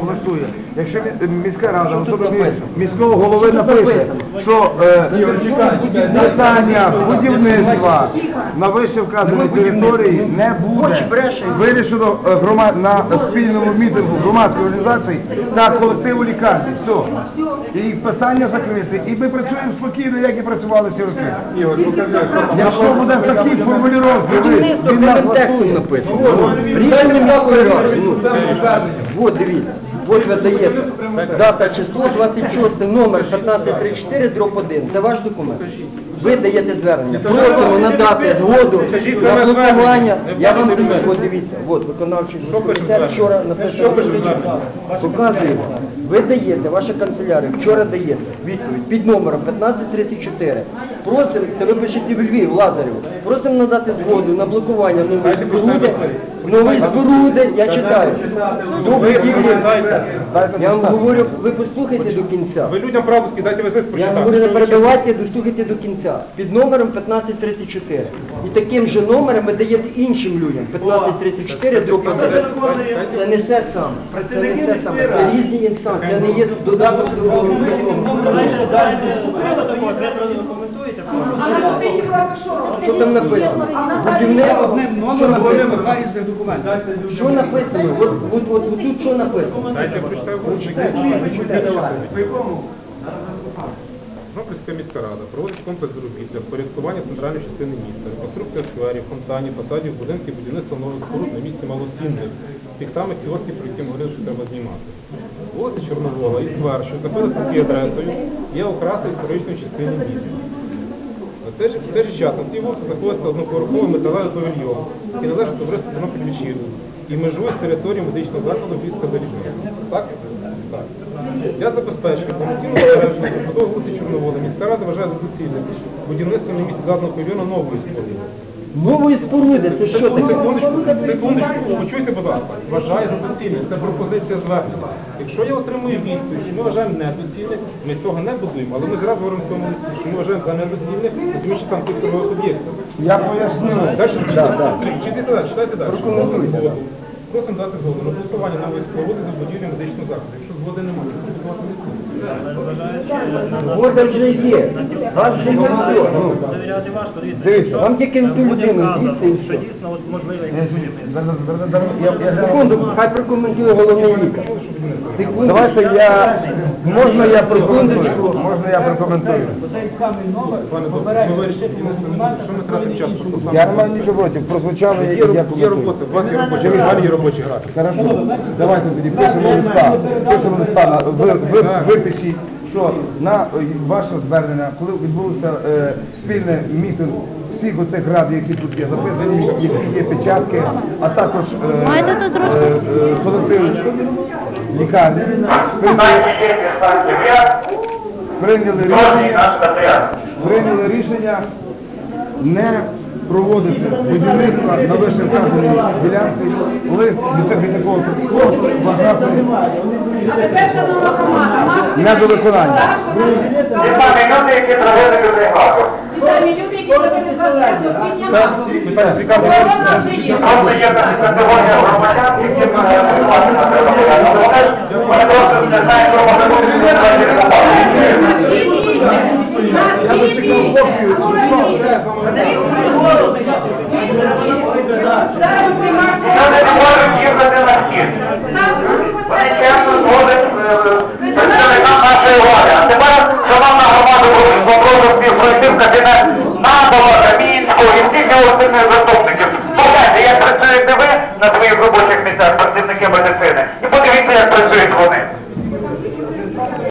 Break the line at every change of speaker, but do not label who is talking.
вона влаштує. Якщо міська рада, особливо міського голови напише, що е, питання будівництва на вище вказаній території не буде вирішено е, на спільному мітингу громадської організації та колективу лікарні. Все. І питання закрите. І ми працюємо спокійно, як і працювали всі роки. Якщо буде в такій формулювання, він нас
текстом
влаштує.
написано. Рішення. Ну, дивіться. От ви даєте. Дата число 26 номер 1534 дроб 1. Це ваш документ. Ви даєте звернення. Просимо надати згоду на блокування. Я вам даю. От дивіться. От виконавчий комітет вчора написано. Показуємо. Ви даєте, ваша канцелярія вчора даєте відповідь під номером 1534. Просимо, це ви пишете в Львів, Лазарєву. Просимо надати згоду на блокування нової споруди. Нової споруди, я читаю. До будівлі. Я вам говорю, ви послухайте до кінця.
Ви людям правду скидайте, ви здесь
Я говорю, не перебивайте, дослухайте до кінця. Під номером 1534. І таким же номером ви даєте іншим людям. 1534 друг Це не те саме. Це не те саме. Це різні інстанції. Це не є додаток до Що там написано? Будівництво. Що написано? Що написано? От, от, от, от тут що написано?
Дайте прочитаю Жовківська міська рада проводить комплекс робіт для впорядкування центральної частини міста, реконструкція скверів, фонтанів, фасадів, будинків, будівництво нових споруд на місці малоцінних, тих самих кіосків, про які ми говорили, що треба знімати. Вулиця Чорновола і сквер, що знаходиться під адресою, є окраса історичної частини міста. На ж, це ж час на цій вулиці знаходиться одноповерховий металевий павільйон, який належить товариству Тернопіль вечірку і межує з територією медичного закладу війська залізниця. Так? Так. Для забезпечення повноцінного збереження побудови вулиці Чорновола міська рада вважає за доцільне будівництво на місці заданого павільйона нової споруди.
Нової споруди, це що таке?
Секундочку, секундочку, почуйте, будь ласка. Вважаю за доцільне. Це пропозиція звернення. Якщо я отримую відповідь, що ми вважаємо недоцільне, ми цього не будуємо, але ми зразу говоримо в цьому листі, що ми вважаємо за недоцільне, розуміючи там цих торгових суб'єкту.
Я поясню.
Далі читайте далі, читайте далі.
Прокоментуйте.
Просимо дати згоду на блокування нової споруди за будівлю медичного закладу. Якщо згоди немає, то будувати.
Згода вже є. Вас вже є. Ну,
Завіряти важко, дивіться.
Дивіться,
вам тільки на ту
буде
людину
вказано,
звідси і
що
все.
дійсно от можливе якесь будівництво.
зараз- зараз- зараз- я- я-
Секунду, хай прокоментує головний лікар.
Давайте я можна я прокоментую? Можна я прокоментую?
Пане доктор, ми вирішили не. Що ми тратимо час?
Я не маю нічого проти, прозвучало,
Є,
як я
роб- є
коментую.
робота, у вас є є робочий графік.
Хорошо, давайте тоді пишемо листа. Пишемо листа на ви, ви, випишіть, що на е, ваше звернення, коли відбувся е, спільний мітинг всіх оцих рад, які тут є записані, які є печатки, а також е,
зробити?
е, е, колектив лікарні прийняли рішення, прийняли рішення не проводити будівництва на вище вказаній ділянці лист від технікого протоколу вважати
А тепер, шановна громада,
не до виконання.
Самі люди, які провели людей газу. Ті самі люди, які провели газу. Корона вже є.
Просто є така категорія громадян, які е, працювати на треба. Шановна громада, попрошу всіх пройти в кабінет Надова, Камінського і всіх його сильних заступників. Погляньте, як працюєте ви на своїх медицини,